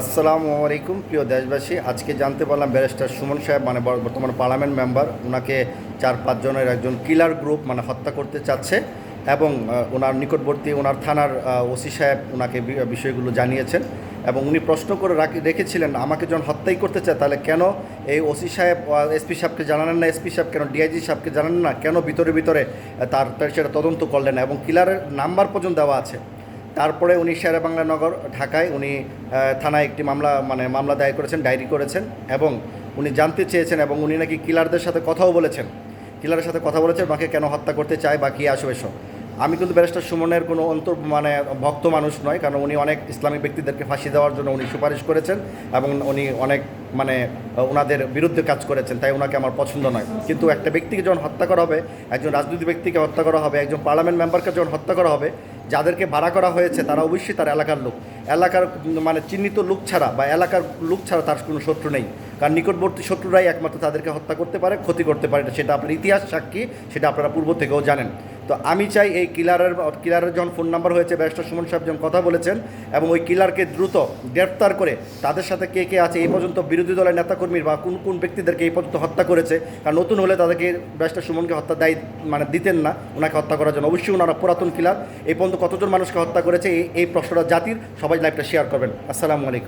আসসালামু আলাইকুম, প্রিয় দেশবাসী। আজকে জানতে পারলাম ব্যারিস্টার সুমন সাহেব মানে বর্তমান পার্লামেন্ট মেম্বার ওনাকে চার পাঁচজনের একজন কিলার গ্রুপ মানে হত্যা করতে চাচ্ছে এবং ওনার নিকটবর্তী ওনার থানার ওসি সাহেব ওনাকে বিষয়গুলো জানিয়েছেন এবং উনি প্রশ্ন করে রাখি- রেখেছিলেন, আমাকে যখন হত্যাই করতে চায়, তাহলে কেন এই ওসি সাহেব এসপি সাহেবকে জানালেন না, এসপি সাহেব কেন, ডিআইজি সাহেবকে জানালেন না, কেন ভিতরে ভিতরে তার সেটা তদন্ত করলেন এবং কিলারের নাম্বার পর্যন্ত দেওয়া আছে। তারপরে উনি শেরে বাংলা নগর, ঢাকায় উনি থানায় একটি মামলা মানে মামলা দায়ের করেছেন, ডায়েরি করেছেন এবং উনি জানতে চেয়েছেন এবং উনি নাকি কিলারদের সাথে কথাও বলেছেন। কিলারের সাথে কথা বলেছেন, বাকি কেন হত্যা করতে চায় বা কী আসবে আমি কিন্তু ব্যারিস্টার সুমনের কোনো অন্তর মানে ভক্ত মানুষ নয়, কারণ উনি অনেক ইসলামিক ব্যক্তিদেরকে ফাঁসি দেওয়ার জন্য উনি সুপারিশ করেছেন এবং উনি অনেক মানে ওনাদের বিরুদ্ধে কাজ করেছেন, তাই ওনাকে আমার পছন্দ নয়। কিন্তু একটা ব্যক্তিকে যখন হত্যা করা হবে, একজন রাজনৈতিক ব্যক্তিকে হত্যা করা হবে, একজন পার্লামেন্ট মেম্বারকে যখন হত্যা করা হবে, যাদেরকে ভাড়া করা হয়েছে তারা অবশ্যই তার এলাকার লোক। এলাকার মানে চিহ্নিত লোক ছাড়া বা এলাকার লোক ছাড়া তার কোনো শত্রু নেই। কারণ নিকটবর্তী শত্রুরাই একমাত্র তাদেরকে হত্যা করতে পারে, ক্ষতি করতে পারে, সেটা আপনার ইতিহাস সাক্ষী, সেটা আপনারা পূর্ব থেকেও জানেন। তো আমি চাই এই কিলারের কিলারের যখন ফোন নাম্বার হয়েছে ব্যারিস্টার সুমন সাহেব যখন কথা বলেছেন এবং ওই কিলারকে দ্রুত গ্রেপ্তার করে তাদের সাথে কে কে আছে এই পর্যন্ত বিরোধী দলের নেতাকর্মীর বা কোন কোন ব্যক্তিদেরকে এই পর্যন্ত হত্যা করেছে, কারণ নতুন হলে তাদেরকে ব্যারিস্টার সুমনকে হত্যা দায়ী মানে দিতেন না, ওনাকে হত্যা করার জন্য। অবশ্যই ওনারা পুরাতন কিলার, এই পর্যন্ত কতজন মানুষকে হত্যা করেছে, এই প্রশ্নটা জাতির, সবাই লাইভটা শেয়ার করবেন। আসসালামু আলাইকুম।